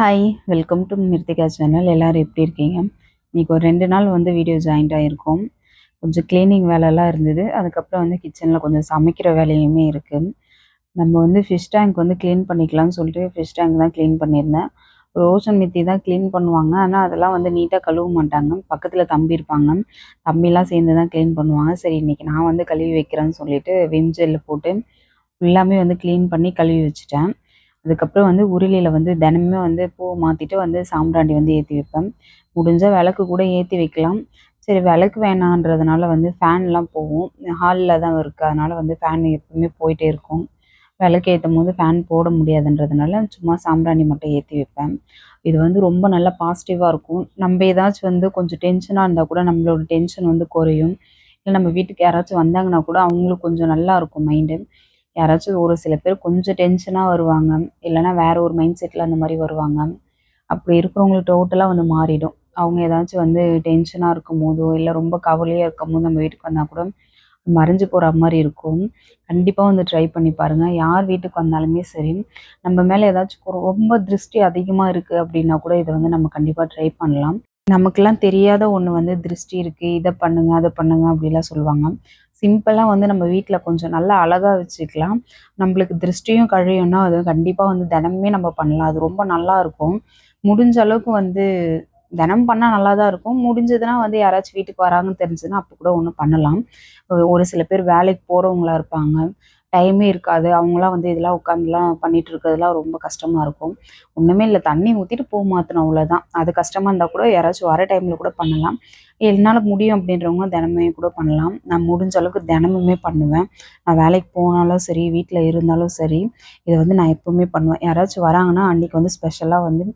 Hi welcome to Mirthika channel எல்லோரும் எப்படி இருக்கீங்க? இன்றைக்கி ஒரு ரெண்டு நாள் வந்து வீடியோ ஜாயிண்ட் ஆகிருக்கோம் கொஞ்சம் க்ளீனிங் வேலைலாம் இருந்தது. அதுக்கப்புறம் வந்து கிச்சனில் கொஞ்சம் சமைக்கிற வேலையுமே இருக்குது நம்ம வந்து ஃபிஷ் டேங்க் வந்து க்ளீன் பண்ணிக்கலாம்னு சொல்லிட்டு ஃபிஷ் டேங்க் தான் க்ளீன் பண்ணியிருந்தேன். ரோஷன் மித்தி தான் க்ளீன் பண்ணுவாங்க. ஆனால் அதெல்லாம் வந்து நீட்டாக கழுவ மாட்டாங்க. பக்கத்தில் தம்பி இருப்பாங்க. தம்பிலாம் சேர்ந்து தான் க்ளீன் பண்ணுவாங்க. சரி இன்றைக்கி நான் வந்து கழுவி வைக்கிறேன்னு சொல்லிட்டு விம் ஜெல்லில் போட்டு எல்லாமே வந்து க்ளீன் பண்ணி கழுவி வச்சுட்டேன். அதுக்கப்புறம் வந்து உருளியில் வந்து தினமுமே வந்து பூ மாற்றிட்டு வந்து சாம்பிராண்டி வந்து ஏற்றி வைப்பேன். முடிஞ்சால் விளக்கு கூட ஏற்றி வைக்கலாம். சரி விளக்கு வேணான்றதுனால வந்து ஃபேன்லாம் போகும். ஹாலில் தான் இருக்குது அதனால் வந்து ஃபேன் எப்பவுமே போயிட்டே இருக்கும். விளக்கு ஏற்றும் போது ஃபேன் போட முடியாதுன்றதுனால சும்மா சாம்பிராணி மட்டும் ஏற்றி வைப்பேன். இது வந்து ரொம்ப நல்லா பாசிட்டிவாக இருக்கும். நம்ம ஏதாச்சும் வந்து கொஞ்சம் டென்ஷனாக இருந்தால் கூட நம்மளோட டென்ஷன் வந்து குறையும். இல்லை நம்ம வீட்டுக்கு யாராச்சும் வந்தாங்கன்னா கூட அவங்களுக்கு கொஞ்சம் நல்லா இருக்கும் மைண்டு யாராச்சும் ஒரு சில பேர் கொஞ்சம் டென்ஷனாக வருவாங்க. இல்லைனா வேற ஒரு மைண்ட் செட்டில் அந்த மாதிரி வருவாங்க. அப்படி இருக்கிறவங்களுக்கு டோட்டலாக வந்து மாறிடும். அவங்க ஏதாச்சும் வந்து டென்ஷனாக இருக்கும் போதோ இல்லை ரொம்ப கவலையாக இருக்கும் போது நம்ம வீட்டுக்கு வந்தால் கூட மறைஞ்சு போகிற மாதிரி இருக்கும். கண்டிப்பாக வந்து ட்ரை பண்ணி பாருங்கள் யார் வீட்டுக்கு வந்தாலுமே சரி நம்ம மேலே ஏதாச்சும் ரொம்ப திருஷ்டி அதிகமாக இருக்குது அப்படின்னா கூட இதை வந்து நம்ம கண்டிப்பாக ட்ரை பண்ணலாம். நமக்கெல்லாம் தெரியாத ஒன்று வந்து திருஷ்டி இருக்குது இதை பண்ணுங்க அதை பண்ணுங்க அப்படிலாம் சொல்லுவாங்க. சிம்பிளாக வந்து நம்ம வீட்டில் கொஞ்சம் நல்லா அழகாக வச்சுக்கலாம். நம்மளுக்கு திருஷ்டியும் கழியும்னா அது கண்டிப்பாக வந்து தினமே நம்ம பண்ணலாம். அது ரொம்ப நல்லா இருக்கும். முடிஞ்ச அளவுக்கு வந்து தினம் பண்ணால் நல்லா தான் இருக்கும். முடிஞ்சதுன்னா வந்து யாராச்சும் வீட்டுக்கு வராங்கன்னு தெரிஞ்சதுன்னா அப்போ கூட ஒன்று பண்ணலாம். ஒரு சில பேர் வேலைக்கு போகிறவங்களா இருப்பாங்க. டைமே இருக்காது. அவங்களாம் வந்து இதெல்லாம் உட்காந்துலாம் பண்ணிட்டு இருக்கிறதுலாம் ரொம்ப கஷ்டமாக இருக்கும். ஒன்றுமே இல்லை. தண்ணி ஊற்றிட்டு பூ மாற்றணும் அவ்வளோதான் அது கஷ்டமாக இருந்தால் கூட யாராச்சும் வர டைமில் கூட பண்ணலாம். என்னால் முடியும் அப்படின்றவங்க தினமே கூட பண்ணலாம். நான் முடிஞ்ச அளவுக்கு தினமுமே பண்ணுவேன். நான் வேலைக்கு போனாலும் சரி வீட்டில் இருந்தாலும் சரி இதை வந்து நான் எப்போவுமே பண்ணுவேன். யாராச்சும் வராங்கன்னா அன்றைக்கி வந்து ஸ்பெஷலாக வந்து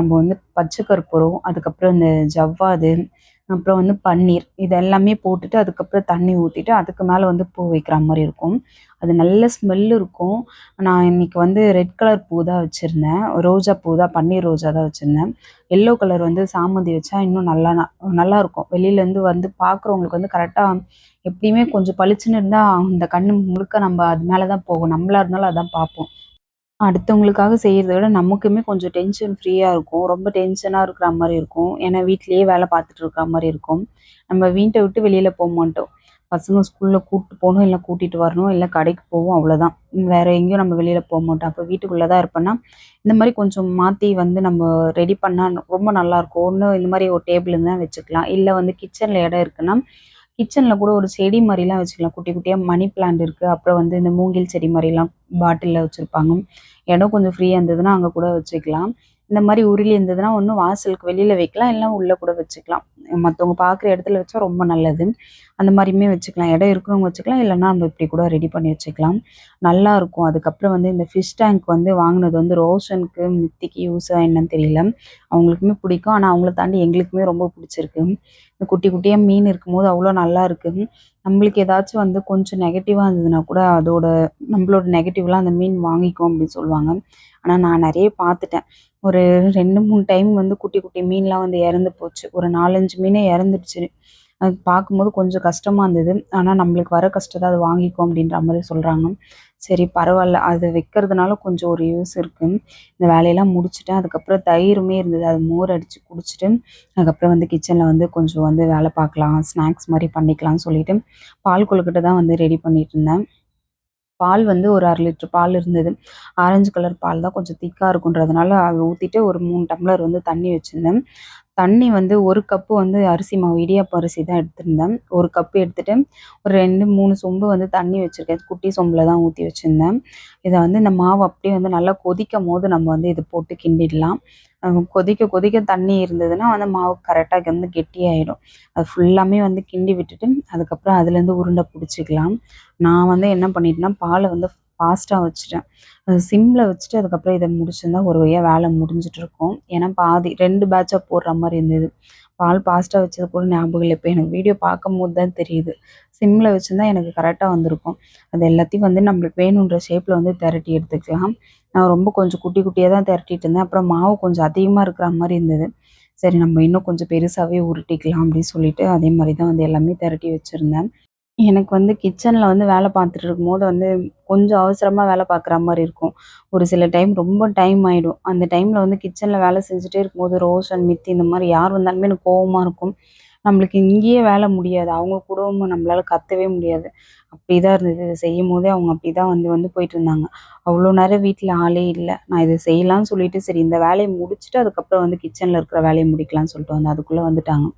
நம்ம வந்து பச்சை கற்பூரம் அதுக்கப்புறம் இந்த ஜவ்வாது அப்புறம் வந்து பன்னீர். இது எல்லாமே போட்டுட்டு அதுக்கப்புறம் தண்ணி ஊற்றிட்டு அதுக்கு மேலே வந்து பூ வைக்கிற மாதிரி இருக்கும். அது நல்ல ஸ்மெல் இருக்கும். நான் இன்னைக்கு வந்து ரெட் கலர் பூ தான் வச்சுருந்தேன். ரோஜா பூ தான் பன்னீர் ரோஜா தான் வச்சுருந்தேன். எல்லோ கலர் வந்து சாமந்தி வச்சா இன்னும் நல்லா நல்லாயிருக்கும் வெளியிலேருந்து வந்து பார்க்குறவங்களுக்கு வந்து கரெக்டாக எப்படியுமே கொஞ்சம் பளிச்சுன்னு இருந்தால் அந்த கண்ணு முழுக்க நம்ம அது மேலே தான் போகும். நம்மளா இருந்தாலும் அதான் பார்ப்போம். அடுத்தவங்களுக்காக செய்கிறத விட நமக்குமே கொஞ்சம் டென்ஷன் ஃப்ரீயாக இருக்கும். ரொம்ப டென்ஷனாக இருக்கிற மாதிரி இருக்கும். ஏன்னா வீட்லேயே வேலை பார்த்துட்டு இருக்கிற மாதிரி இருக்கும். நம்ம வீட்டை விட்டு வெளியில் போக மாட்டோம். பசங்க ஸ்கூலில் கூப்பிட்டு போகணும் இல்லை கூட்டிகிட்டு வரணும் இல்லை கடைக்கு போவோம் அவ்வளோதான் வேறு எங்கேயும் நம்ம வெளியில் போக மாட்டோம். அப்போ வீட்டுக்குள்ளே தான் இருப்பேன்னா இந்த மாதிரி கொஞ்சம் மாற்றி வந்து நம்ம ரெடி பண்ணால் ரொம்ப நல்லாயிருக்கும் ஒன்று இந்த மாதிரி ஒரு டேபிள் தான் வச்சுக்கலாம். இல்லை வந்து கிச்சனில் இடம் இருக்குன்னா கிச்சனில் கூட ஒரு செடி மாதிரிலாம் வச்சுக்கலாம். குட்டி குட்டியாக மணி பிளான்ட் இருக்குது அப்புறம் வந்து இந்த மூங்கில் செடி மாதிரிலாம் பாட்டிலில் வச்சுருப்பாங்க. இடம் கொஞ்சம் ஃப்ரீயாக இருந்ததுன்னா அங்கே கூட வச்சுக்கலாம். இந்த மாதிரி உருளி இருந்ததுன்னா ஒன்று வாசலுக்கு வெளியில் வைக்கலாம் இல்லை உள்ளே கூட வச்சுக்கலாம். மற்றவங்க பார்க்குற இடத்துல வச்சா ரொம்ப நல்லது. அந்த மாதிரியுமே வச்சுக்கலாம். இடம் இருக்கிறவங்க வச்சுக்கலாம். இல்லைன்னா நம்ம இப்படி கூட ரெடி பண்ணி வச்சுக்கலாம். நல்லா இருக்கும். அதுக்கப்புறம் வந்து இந்த ஃபிஷ் டேங்க் வந்து வாங்கினது வந்து ரோஷனுக்கு மித்திக்கு யூஸ் என்னன்னு தெரியல. அவங்களுக்குமே பிடிக்கும். ஆனால் அவங்கள தாண்டி எங்களுக்குமே ரொம்ப பிடிச்சிருக்கு. இந்த குட்டி குட்டியாக மீன் இருக்கும்போது அவ்வளோ நல்லா இருக்குது நம்மளுக்கு ஏதாச்சும் வந்து கொஞ்சம் நெகட்டிவாக இருந்ததுன்னா கூட அதோட நம்மளோட நெகட்டிவ்லாம் அந்த மீன் வாங்கிக்கும் அப்படின்னு சொல்லுவாங்க. ஆனால் நான் நிறைய பார்த்துட்டேன். ஒரு ரெண்டு மூணு டைம் வந்து குட்டி குட்டி மீன்லாம் வந்து இறந்து போச்சு. ஒரு நாலஞ்சு மீனே இறந்துடுச்சு. அது பார்க்கும்போது கொஞ்சம் கஷ்டமாக இருந்தது. ஆனால் நம்மளுக்கு வர கஷ்டத்தை அது வாங்கிக்கும் அப்படின்ற மாதிரி சொல்கிறாங்க சரி பரவாயில்ல. அது வைக்கிறதுனால கொஞ்சம் ஒரு யூஸ் இருக்குது இந்த வேலையெல்லாம் முடிச்சுட்டேன். அதுக்கப்புறம் தயிருமே இருந்தது. அது மோர் அடித்து குடிச்சிட்டு அதுக்கப்புறம் வந்து கிச்சனில் வந்து கொஞ்சம் வந்து வேலை பார்க்கலாம் ஸ்நாக்ஸ் மாதிரி பண்ணிக்கலாம்னு சொல்லிட்டு பால் கொழுக்கிட்ட தான் வந்து ரெடி பண்ணிட்டு இருந்தேன். பால் வந்து ஒரு அரை லிட்ரு பால் இருந்தது. ஆரஞ்சு கலர் பால் தான் கொஞ்சம் திக்காக இருக்குன்றதுனால அதை ஊற்றிட்டு ஒரு மூணு டம்ளர் வந்து தண்ணி வச்சுருந்தேன். தண்ணி வந்து ஒரு கப்பு வந்து அரிசி மாவு இடியாப்பம் அரிசி தான் எடுத்திருந்தேன். ஒரு கப்பு எடுத்துகிட்டு ஒரு ரெண்டு மூணு சொம்பு வந்து தண்ணி வச்சுருக்கேன். குட்டி சொம்பில் தான் ஊற்றி வச்சுருந்தேன். இதை வந்து இந்த மாவு அப்படியே வந்து நல்லா கொதிக்கும் போது நம்ம வந்து இதை போட்டு கிண்டிடலாம். கொதிக்க கொதிக்க தண்ணி இருந்ததுன்னா வந்து மாவு கரெக்டாக வந்து கெட்டியாயிடும். அது ஃபுல்லாமே வந்து கிண்டி விட்டுட்டு அதுக்கப்புறம் அதுலேருந்து உருண்டை பிடிச்சிக்கலாம். நான் வந்து என்ன பண்ணிட்டேன்னா பாலை வந்து ஃபாஸ்ட்டாக வச்சுட்டேன். சிம்மில் வச்சுட்டு அதுக்கப்புறம் இதை முடிச்சிருந்தா ஒரு வழியாக வேலை முடிஞ்சிட்டு இருக்கும். ஏன்னா பாதி ரெண்டு பேட்சாக போடுற மாதிரி இருந்தது. பால் ஃபாஸ்ட்டாக வச்சது கூட ஞாபகம் இல்லை. இப்போ எனக்கு வீடியோ பார்க்கும் போது தான் தெரியுது. சிம்மில் வச்சுருந்தா எனக்கு கரெக்டாக வந்திருக்கும். அது எல்லாத்தையும் வந்து நம்மளுக்கு வேணுன்ற ஷேப்பில் வந்து திரட்டி எடுத்துக்கலாம். நான் ரொம்ப கொஞ்சம் குட்டி குட்டியாக தான் திரட்டிட்டு இருந்தேன். அப்புறம் மாவு கொஞ்சம் அதிகமாக இருக்கிற மாதிரி இருந்தது. சரி நம்ம இன்னும் கொஞ்சம் பெருசாகவே உருட்டிக்கலாம் அப்படின்னு சொல்லிட்டு அதே மாதிரி தான் வந்து எல்லாமே திரட்டி வச்சுருந்தேன். எனக்கு வந்து கிச்சன்ல வந்து வேலை பார்த்துட்டு இருக்கும்போது வந்து கொஞ்சம் அவசரமா வேலை பார்க்குற மாரி இருக்கும். ஒரு சில டைம் ரொம்ப டைம் ஆயிடும். அந்த டைம்ல வந்து கிச்சன்ல வேலை செஞ்சுட்டே இருக்கும்போது ரோஷன், மித்தி இந்த மாரி யார் வந்தாலுமே எனக்கு கோவமா இருக்கும். நம்மளுக்கு இங்கேயே வேலை முடியாது. அவங்க கூடவும் நம்மளால கத்தவே முடியாது. அப்படிதான் இருந்தது. இத செய்யும்போதே அவங்க அப்படிதான் வந்து வந்து போயிட்டுருந்தாங்க. அவ்வளோ நேரம் வீட்ல ஆளே இல்ல. நான் இத செய்யலான்னு சொல்லிட்டு சரி இந்த வேலைய முடிச்சுட்டு அதுக்கப்புறம் வந்து கிச்சன்ல இருக்கிற வேலைய முடிக்கலான்னு சொல்லிட்டு வந்தேன். அதுக்குள்ள வந்துட்டாங்க.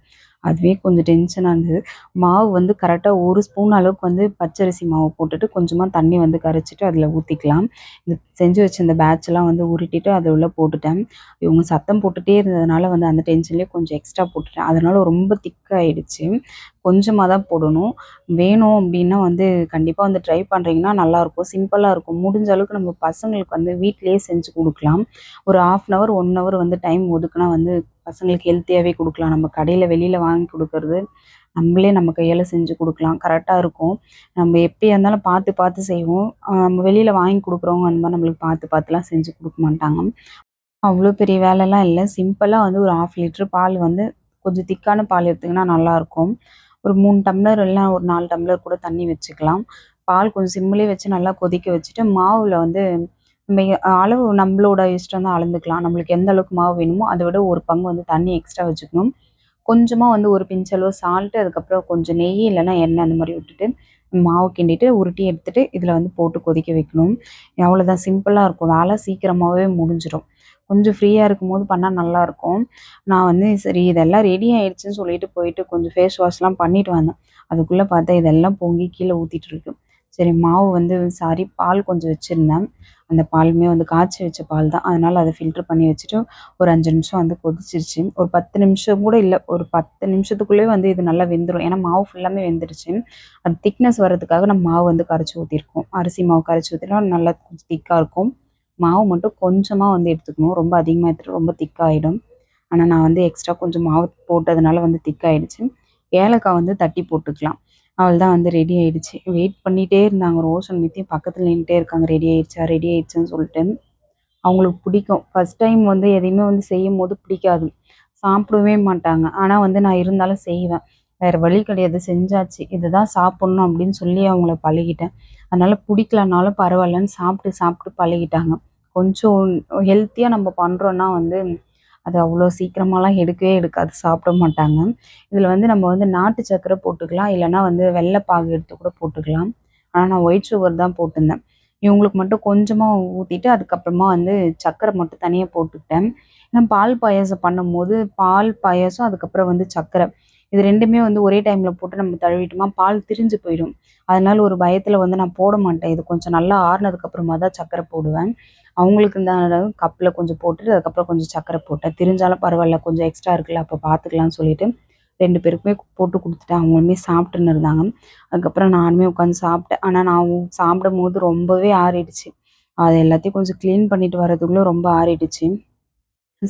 அதுவே கொஞ்சம் டென்ஷனாக இருந்தது. மாவு வந்து கரெக்டாக ஒரு ஸ்பூன் அளவுக்கு வந்து பச்சரிசி மாவு போட்டுட்டு, கொஞ்சமாக தண்ணி வந்து கரைச்சிட்டு அதில் ஊற்றிக்கலாம் இந்த செஞ்சு வச்சிருந்த பேட்செலாம் பேட்ச்லாம் வந்து உருட்டிட்டு அதை உள்ளே போட்டுட்டேன். இவங்க சத்தம் போட்டுகிட்டே இருந்ததுனால வந்து அந்த டென்ஷன்லேயே கொஞ்சம் எக்ஸ்ட்ரா போட்டுட்டேன். அதனால் ரொம்ப திக்காகிடுச்சு கொஞ்சமாக தான் போடணும். வேணும் அப்படின்னா வந்து கண்டிப்பாக வந்து ட்ரை பண்ணுறீங்கன்னா நல்லாயிருக்கும். சிம்பிளாக இருக்கும். முடிஞ்ச அளவுக்கு நம்ம பசங்களுக்கு வந்து வீட்டிலேயே செஞ்சு கொடுக்கலாம் ஒரு 1/2 அன் ஹவர், ஒன் ஹவர் வந்து டைம் ஒதுக்குனா வந்து பசங்களுக்கு ஹெல்த்தியாகவே கொடுக்கலாம் நம்ம கடையில் வெளியில் வாங்கி கொடுக்கறது நம்மளே நம்ம கையால் செஞ்சு கொடுக்கலாம் கரெக்டாக இருக்கும். நம்ம எப்படியா இருந்தாலும் பார்த்து பார்த்து செய்வோம். நம்ம வெளியில் வாங்கி கொடுக்குறவங்க அந்த மாதிரி நம்மளுக்கு பார்த்து பார்த்துலாம் செஞ்சு கொடுக்க மாட்டாங்க. அவ்வளோ பெரிய வேலைலாம் இல்லை சிம்பிளாக வந்து ஒரு 1/2 லிட்டர் பால் வந்து கொஞ்சம் திக்கான பால் எடுத்திங்கன்னா நல்லாயிருக்கும். ஒரு மூணு டம்ளர் இல்லை ஒரு நாலு டம்ளர் கூட தண்ணி வச்சுக்கலாம். பால் கொஞ்சம் சிம்மிலே வச்சு நல்லா கொதிக்க வச்சுட்டு, மாவில் வந்து நம்ம அளவு நம்மளோட இஷ்டம் தான் அளந்துக்கலாம். நம்மளுக்கு எந்த அளவுக்கு மாவு வேணுமோ, அதை விட ஒரு பங்கு வந்து தண்ணி எக்ஸ்ட்ரா வச்சுக்கணும். கொஞ்சமாக வந்து ஒரு பிஞ்சளவு சால்ட்டு அதுக்கப்புறம் கொஞ்சம் நெய் இல்லைன்னா எண்ணெய் அந்த மாதிரி விட்டுட்டு, மாவு கிண்டிட்டு உருட்டி எடுத்துட்டு இதில் வந்து போட்டு கொதிக்க வைக்கணும். அவ்வளோதான் சிம்பிளாக இருக்கும். வேலை சீக்கிரமாகவே முடிஞ்சிடும் கொஞ்சம் ஃப்ரீயாக இருக்கும்போது பண்ணால் நல்லாயிருக்கும். நான் வந்து சரி இதெல்லாம் ரெடி ஆயிடுச்சுன்னு சொல்லிட்டு போயிட்டு கொஞ்சம் ஃபேஸ் வாஷ்லாம் பண்ணிட்டு வந்தேன். அதுக்குள்ளே பார்த்தா இதெல்லாம் பொங்கி கீழே ஊற்றிட்டு இருக்கு. சரி மாவு வந்து சாரி பால் கொஞ்சம் வச்சுருந்தேன் அந்த பாலுமே வந்து காய்ச்சி வச்ச பால் தான். அதனால் அதை ஃபில்டர் பண்ணி வச்சுட்டு, ஒரு அஞ்சு நிமிஷம் வந்து கொதிச்சிருச்சு. ஒரு 10 நிமிஷம் கூட இல்லை ஒரு பத்து நிமிஷத்துக்குள்ளேயே வந்து இது நல்லா வெந்துடும் ஏன்னா மாவு ஃபுல்லாமே வெந்துருச்சு. அது திக்னஸ் வர்றதுக்காக நம்ம மாவு வந்து கரைச்சு ஊற்றிருக்கோம் அரிசி மாவு கரைச்சி ஊற்றினா நல்லா கொஞ்சம் திக்காக இருக்கும். மாவு மட்டும் கொஞ்சமாக வந்து எடுத்துக்கணும். ரொம்ப அதிகமாக எடுத்துகிட்டு ரொம்ப திக்காகிடும் ஆனால் நான் வந்து எக்ஸ்ட்ரா கொஞ்சம் மாவு போட்டதுனால வந்து திக்காயிடுச்சு. ஏலக்காய் வந்து தட்டி போட்டுக்கலாம். அவ்வளதான் வந்து ரெடி ஆயிடுச்சு. வெயிட் பண்ணிட்டே இருந்தாங்க. ரோஷன், மித்தியும் பக்கத்தில் நின்றுட்டே இருக்காங்க. ரெடி ஆயிடுச்சா, ரெடி ஆயிடுச்சான்னு சொல்லிட்டு. அவங்களுக்கு பிடிக்கும். ஃபர்ஸ்ட் டைம் வந்து எதையுமே வந்து செய்யும் போது பிடிக்காது. சாப்பிடவே மாட்டாங்க. ஆனால் வந்து நான் இருந்தாலும் செய்வேன். வேறு வழி கிடையாது. செஞ்சாச்சு. இதை தான் சாப்பிட்ணும் அப்படின்னு சொல்லி அவங்கள பழகிட்டேன். அதனால் பிடிக்கலனாலும் பரவாயில்லன்னு சாப்பிட்டு சாப்பிட்டு பழகிட்டாங்க. கொஞ்சம் ஹெல்த்தியாக நம்ம பண்ணுறோன்னா வந்து, அது அவ்வளோ சீக்கிரமாலாம் எடுக்கவே எடுக்காது. சாப்பிட மாட்டாங்க. இதில் வந்து நம்ம வந்து நாட்டு சர்க்கரை போட்டுக்கலாம். இல்லைனா வந்து வெள்ளைப்பாகு பாகு எடுத்து கூட போட்டுக்கலாம். ஆனால் நான் ஒயிட் சுகர் தான் போட்டிருந்தேன். இவங்களுக்கு மட்டும் கொஞ்சமாக ஊற்றிட்டு அதுக்கப்புறமா வந்து சர்க்கரை மட்டும் தனியாக போட்டுக்கிட்டேன். ஏன்னா பால் பாயாசம் பண்ணும்போது, பால் பாயாசம் அதுக்கப்புறம் வந்து சர்க்கரை. இது ரெண்டுமே வந்து ஒரே டைம்ல போட்டு நம்ம தழுவிட்டோமா பால் திரிஞ்சு போயிடும். அதனால ஒரு பயத்துல வந்து நான் போட மாட்டேன். இது கொஞ்சம் நல்லா ஆறுனதுக்கு அப்புறமா தான் சக்கரை போடுவேன். அவங்களுக்கு இந்த கப்பில் கொஞ்சம் போட்டுட்டு, அதுக்கப்புறம் கொஞ்சம் சக்கரை போட்டேன். திரிஞ்சாலும் பரவாயில்ல. கொஞ்சம் எக்ஸ்ட்ரா இருக்குல்ல, அப்போ பார்த்துக்கலாம்னு சொல்லிட்டு ரெண்டு பேருக்குமே போட்டு கொடுத்துட்டேன் அவங்களுமே சாப்பிட்டுன்னு இருந்தாங்க. அதுக்கப்புறம் நானுமே உட்காந்து சாப்பிட்டேன். ஆனால் நான் சாப்பிடும் போது ரொம்பவே ஆறிடுச்சு. அது எல்லாத்தையும் கொஞ்சம் க்ளீன் பண்ணிட்டு வரதுக்குள்ளே ரொம்ப ஆறிடுச்சு.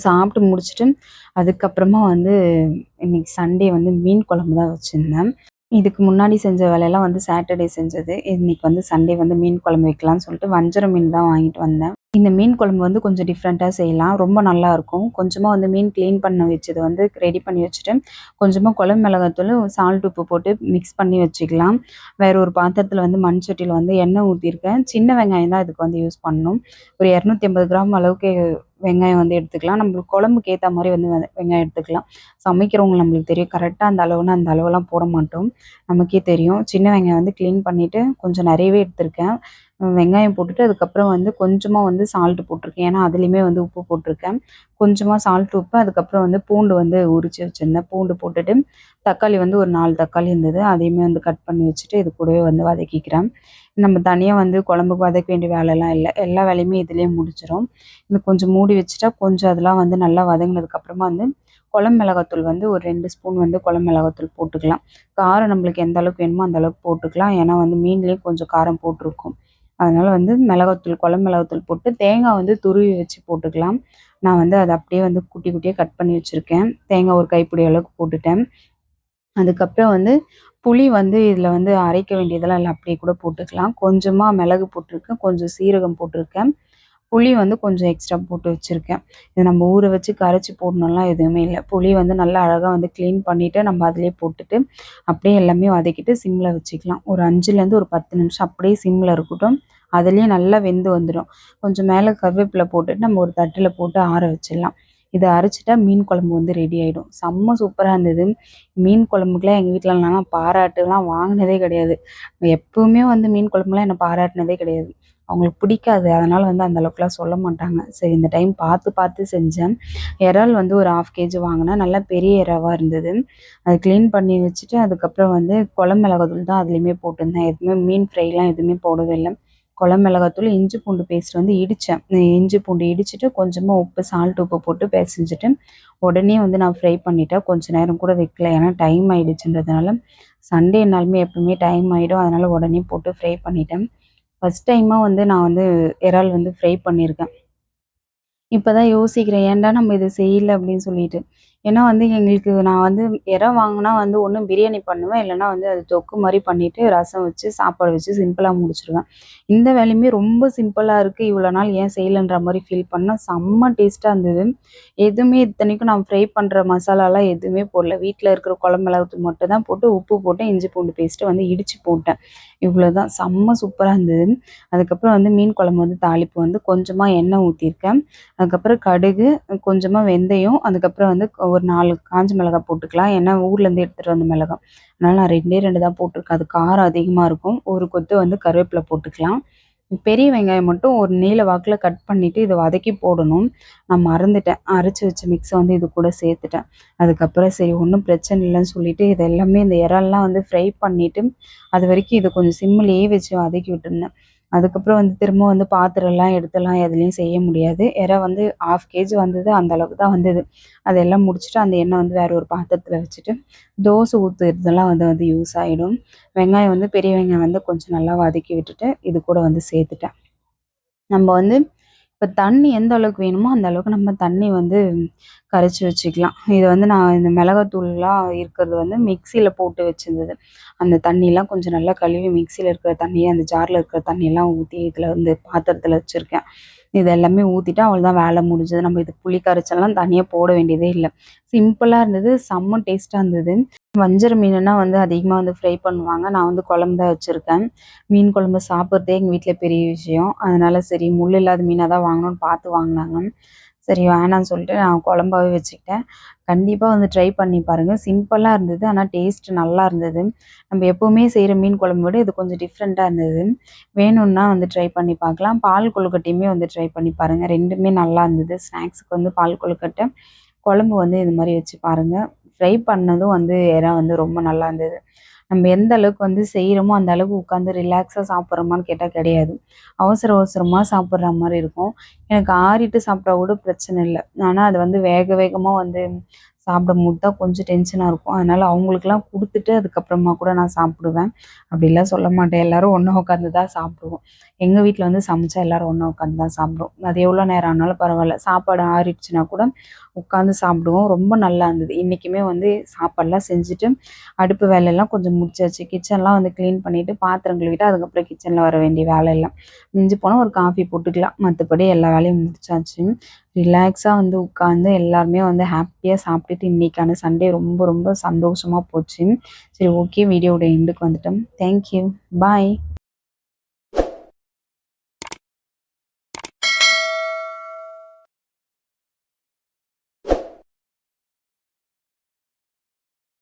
சாப்பிட்டு முடிச்சுட்டு, அதுக்கப்புறமா வந்து இன்னைக்கு சண்டே வந்து மீன் குழம்பு தான் வச்சுருந்தேன் இதுக்கு முன்னாடி செஞ்ச வேலையெல்லாம் வந்து சாட்டர்டே செஞ்சது. இன்னைக்கு வந்து சண்டே வந்து மீன் குழம்பு வைக்கலாம்னு சொல்லிட்டு வஞ்சரம் மீன் தான் வாங்கிட்டு வந்தேன். இந்த மீன் குழம்பு வந்து கொஞ்சம் டிஃப்ரெண்ட்டாக செய்யலாம். ரொம்ப நல்லா இருக்கும் கொஞ்சமாக வந்து மீன் கிளீன் பண்ண வச்சது வந்து ரெடி பண்ணி வச்சுட்டு, கொஞ்சமாக குழம்பு மிளகாத்தூள் சால்ட், உப்பு போட்டு மிக்ஸ் பண்ணி வச்சுக்கலாம். வேற ஒரு பாத்திரத்தில் வந்து மண் சட்டியில் வந்து எண்ணெய் ஊற்றிருக்கேன் சின்ன வெங்காயம் தான் இதுக்கு வந்து யூஸ் பண்ணணும். ஒரு 250 கிராம் அளவுக்கு வெங்காயம் வந்து எடுத்துக்கலாம். நம்மளுக்கு குழம்புக்கு ஏற்ற மாதிரி வந்து வெங்காயம் எடுத்துக்கலாம். சமைக்கிறவங்க நம்மளுக்கு தெரியும். கரெக்டாக அந்த அளவுனா அந்த அளவெல்லாம் போட மாட்டோம். நமக்கே தெரியும். சின்ன வெங்காயம் வந்து க்ளீன் பண்ணிவிட்டு கொஞ்சம் நிறையவே எடுத்திருக்கேன். வெங்காயம் போட்டுட்டு, அதுக்கப்புறம் வந்து கொஞ்சமாக வந்து சால்ட் போட்டிருக்கேன். ஏன்னா அதுலேயுமே வந்து உப்பு போட்டிருக்கேன். கொஞ்சமாக சால்ட், உப்பு அதுக்கப்புறம் வந்து பூண்டு வந்து உரிச்சு வச்சுருந்தேன் பூண்டு போட்டுட்டு, தக்காளி வந்து ஒரு நாலு தக்காளி இருந்தது. அதையுமே வந்து கட் பண்ணி வச்சுட்டு, இது கூடவே வந்து வதக்கிக்கிறேன். நம்ம தனியாக வந்து குழம்பு வதக்க வேண்டிய வேலைலாம் இல்லை எல்லா வேலையுமே இதுலேயே முடிச்சிடும் இது கொஞ்சம் மூடி வச்சுட்டா, கொஞ்சம் அதெல்லாம் வந்து நல்லா வதங்கினதுக்கப்புறமா வந்து குழம்பு மிளகாத்தூள் வந்து ஒரு ரெண்டு ஸ்பூன் வந்து குழம்பு மிளகாத்தூள் போட்டுக்கலாம். காரம் நம்மளுக்கு எந்த அளவுக்கு வேணுமோ அந்த அளவுக்கு போட்டுக்கலாம். ஏன்னா வந்து மீன்லேயும் கொஞ்சம் காரம் போட்டிருக்கும். அதனால் வந்து மிளகாத்தூள் குழம்பு மிளகாத்தூள் போட்டு, தேங்காய் வந்து துருவி வச்சு போட்டுக்கலாம். நான் வந்து அதை அப்படியே வந்து குட்டி குட்டியாக கட் பண்ணி வச்சுருக்கேன் தேங்காய் ஒரு கைப்பிடி அளவுக்கு போட்டுட்டேன். அதுக்கப்புறம் வந்து புளி வந்து இதில் வந்து அரைக்க வேண்டியதெல்லாம் இல்லை அப்படியே கூட போட்டுக்கலாம். கொஞ்சமாக மிளகு போட்டிருக்கேன். கொஞ்சம் சீரகம் போட்டிருக்கேன். புளி வந்து கொஞ்சம் எக்ஸ்ட்ரா போட்டு வச்சுருக்கேன் இது நம்ம ஊற வச்சு கரைச்சி போடணும்லாம் எதுவுமே இல்லை புளி வந்து நல்லா அழகாக வந்து க்ளீன் பண்ணிவிட்டு நம்ம அதிலே போட்டுட்டு அப்படியே எல்லாமே வதக்கிட்டு சிம்மில் வச்சுக்கலாம் ஒரு அஞ்சுலேருந்து ஒரு பத்து நிமிஷம் அப்படியே சிம்மில் இருக்கட்டும் அதுலேயே நல்லா வெந்து வந்துடும் கொஞ்சம் மேலே கருவேப்பிலை போட்டுட்டு நம்ம ஒரு தட்டில் போட்டு ஆற வச்சிடலாம் இதை அரைச்சிட்டா மீன் குழம்பு வந்து ரெடி ஆகிடும் செம்ம சூப்பராக இருந்தது. மீன் குழம்புக்குலாம் எங்கள் வீட்டில் நான் பாராட்டுலாம் வாங்கினதே கிடையாது. எப்பவுமே வந்து மீன் குழம்புலாம் என்னை பாராட்டினதே கிடையாது. அவங்களுக்கு பிடிக்காது. அதனால் வந்து அந்த அளவுக்குலாம் சொல்ல மாட்டாங்க. சரி இந்த டைம் பார்த்து பார்த்து செஞ்சேன். இறால் வந்து ஒரு ஆஃப் கேஜி வாங்கினேன் நல்லா பெரிய இறாவாக இருந்தது. அதை க்ளீன் பண்ணி வச்சுட்டு அதுக்கப்புறம் வந்து குழம்பு மிளகாத்தூள் தான் அதுலேயுமே போட்டிருந்தேன். எதுவுமே மீன் ஃப்ரைலாம் எதுவுமே போடவே இல்லை. குழம்பு மிளகாத்தூள் இஞ்சி பூண்டு பேஸ்ட் வந்து இடித்தேன் இஞ்சி பூண்டு இடிச்சிட்டு கொஞ்சமாக உப்பு சால்ட் உப்பு போட்டு பேசிஞ்சிட்டு உடனே வந்து நான் ஃப்ரை பண்ணிட்டேன். கொஞ்சம் நேரம் கூட வைக்கல. ஏன்னா டைம் ஆயிடுச்சுன்றதுனால சண்டேனாலுமே எப்பவுமே டைம் ஆகிடும் அதனால் உடனே போட்டு ஃப்ரை பண்ணிட்டேன். ஃபஸ்ட் டைமாக வந்து நான் வந்து இறால் வந்து ஃப்ரை பண்ணியிருக்கேன். இப்போ தான் யோசிக்கிறேன் ஏன்டா நம்ம இதை செய்யல அப்படின்னு சொல்லிட்டு. ஏன்னா வந்து எங்களுக்கு நான் வந்து இறம் வாங்கினா வந்து ஒன்று பிரியாணி பண்ணுவேன். இல்லைன்னா வந்து அது தொக்கு மாதிரி பண்ணிவிட்டு ரசம் வச்சு சாப்பாடு வச்சு சிம்பிளாக முடிச்சிடுவேன் இந்த வேலையுமே ரொம்ப சிம்பிளாக இருக்குது இவ்வளோ நாள் ஏன் செய்யலைன்ற மாதிரி ஃபீல் பண்ணால் செம்ம டேஸ்ட்டாக இருந்தது. எதுவுமே இத்தனைக்கும் நான் ஃப்ரை பண்ணுற மசாலாலாம் எதுவுமே போடல. வீட்டில் இருக்கிற குழம்பு மட்டும் தான் போட்டு உப்பு போட்டு இஞ்சி பூண்டு பேஸ்ட்டு வந்து இடித்து போட்டேன். இவ்வளோ தான் செம்ம சூப்பராக இருந்தது. அதுக்கப்புறம் வந்து மீன் குழம்பு வந்து தாளிப்பு வந்து கொஞ்சமாக எண்ணெய் ஊற்றிருக்கேன் அதுக்கப்புறம் கடுகு கொஞ்சமாக வெந்தயம் அதுக்கப்புறம் வந்து ஒரு நாலு காஞ்ச மிளகாய் போட்டுக்கலாம். ஏன்னா ஊர்லேருந்து எடுத்துகிட்டு வந்த மிளகாய் அதனால் நான் ரெண்டே ரெண்டு தான் போட்டிருக்கேன். அது காரம் அதிகமாக இருக்கும். ஒரு கொத்து வந்து கருவேப்பிலை போட்டுக்கலாம். பெரிய வெங்காயம் மட்டும் ஒரு நீல வாக்கில் கட் பண்ணிவிட்டு இதை வதக்கி போடணும். நான் மறந்துட்டேன். அரைச்சி வச்ச மிக்ஸை வந்து இது கூட சேர்த்துட்டேன். அதுக்கப்புறம் சரி ஒன்றும் பிரச்சனை இல்லைன்னு சொல்லிட்டு இது எல்லாமே இந்த இறால்லாம் வந்து ஃப்ரை பண்ணிவிட்டு அது வரைக்கும் இதை கொஞ்சம் சிம்மிலேயே வச்சு வதக்கி விட்டுருந்தேன். அதுக்கப்புறம் வந்து திரும்ப வந்து பாத்திரம்லாம் எடுத்துலாம் எதுலேயும் செய்ய முடியாது. இறா வந்து ஆஃப் கேஜி வந்தது அந்த அளவுக்கு தான் வந்தது. அதெல்லாம் முடிச்சுட்டு அந்த எண்ணெய் வந்து வேற ஒரு பாத்திரத்தில் வச்சுட்டு தோசை ஊற்றுறதெல்லாம் வந்து வந்து யூஸ் ஆகிடும் வெங்காயம் வந்து பெரிய வெங்காயம் வந்து கொஞ்சம் நல்லா வதக்கி விட்டுட்டு இது கூட வந்து சேர்த்துட்டேன். நம்ம வந்து இப்போ தண்ணி எந்த அளவுக்கு வேணுமோ அந்த அளவுக்கு நம்ம தண்ணி வந்து கரைச்சி வச்சுக்கலாம். இது வந்து நான் இந்த மிளகாத்தூள்லாம் இருக்கிறது வந்து மிக்சியில் போட்டு வச்சுருந்தது. அந்த தண்ணியெலாம் கொஞ்சம் நல்லா கழுவி மிக்சியில் இருக்கிற தண்ணியை அந்த ஜாரில் இருக்கிற தண்ணியெல்லாம் ஊற்றி இதில் வந்து பாத்திரத்தில் வச்சுருக்கேன். இது எல்லாமே ஊற்றிட்டு அவ்வளோதான் வேலை முடிஞ்சது. நம்ம இது புளி கரைச்செல்லாம் தனியாக போட வேண்டியதே இல்லை. சிம்பிளாக இருந்தது செம்ம டேஸ்ட்டாக இருந்தது. வஞ்சர மீனுன்னா வந்து அதிகமாக வந்து ஃப்ரை பண்ணுவாங்க. நான் வந்து குழம்பு தான் வச்சுருக்கேன். மீன் குழம்பு சாப்பிட்றதே எங்கள் வீட்டில் பெரிய விஷயம். அதனால சரி முள் இல்லாத மீனாக தான் வாங்கணும்னு பார்த்து வாங்கினாங்க. சரி வேணாம்னு சொல்லிட்டு நான் குழம்பாவே வச்சுக்கிட்டேன். கண்டிப்பாக வந்து ட்ரை பண்ணி பாருங்கள் சிம்பிளாக இருந்தது ஆனால் டேஸ்ட் நல்லா இருந்தது. நம்ம எப்போவுமே செய்கிற மீன் குழம்பு விட இது கொஞ்சம் டிஃப்ரெண்ட்டாக இருந்தது. வேணும்னா வந்து ட்ரை பண்ணி பார்க்கலாம். பால் கொழுக்கட்டையுமே வந்து ட்ரை பண்ணி பாருங்கள் ரெண்டுமே நல்லா இருந்தது. ஸ்நாக்ஸுக்கு வந்து பால் கொழுக்கட்டை குழம்பு வந்து இது மாதிரி வச்சு பாருங்கள் ஃப்ரை பண்ணதும் வந்து இடம் வந்து ரொம்ப நல்லா இருந்தது. நம்ம எந்த அளவுக்கு வந்து செய்கிறோமோ அந்த அளவுக்கு உட்காந்து ரிலாக்ஸாக சாப்பிட்றோமான்னு கேட்டால் கிடையாது. அவசர அவசரமாக சாப்பிட்ற மாதிரி இருக்கும். எனக்கு ஆறிட்டு சாப்பிட்ற கூட பிரச்சனை இல்லை. ஆனால் அது வந்து வேக வேகமாக வந்து சாப்பிடும்போது தான் கொஞ்சம் டென்ஷனாக இருக்கும். அதனால் அவங்களுக்குலாம் கொடுத்துட்டு அதுக்கப்புறமா கூட நான் சாப்பிடுவேன். அப்படிலாம் சொல்ல மாட்டேன். எல்லாரும் ஒன்றா உட்காந்து தான் சாப்பிடுவோம். எங்கள் வீட்டில் வந்து சமைச்சா எல்லாரும் ஒன்றா உட்காந்து தான் சாப்பிடுவோம். அது எவ்வளோ நேரம் ஆனாலும் பரவாயில்ல. சாப்பாடு ஆறிடுச்சுன்னா கூட உட்காந்து சாப்பிடுவோம். ரொம்ப நல்லா இருந்தது. இன்றைக்குமே வந்து சாப்பாடெலாம் செஞ்சுட்டு அடுப்பு வேலையெல்லாம் கொஞ்சம் முடிச்சாச்சு. கிச்சன்லாம் வந்து க்ளீன் பண்ணிவிட்டு பாத்திரம் கழுவிட்டு அதுக்கப்புறம் கிச்சனில் வர வேண்டிய வேலையெல்லாம் மிஞ்சி போனால் ஒரு காஃபி போட்டுக்கலாம். மற்றபடி எல்லா வேலையும் முடிச்சாச்சு. ரிலாக்ஸாக வந்து உட்காந்து எல்லாருமே வந்து ஹாப்பியாக சாப்பிட்டுட்டு இன்றைக்கான சண்டே ரொம்ப ரொம்ப சந்தோஷமாக போச்சு. சரி ஓகே வீடியோட எண்டுக்கு வந்துட்டோம். Thank you bye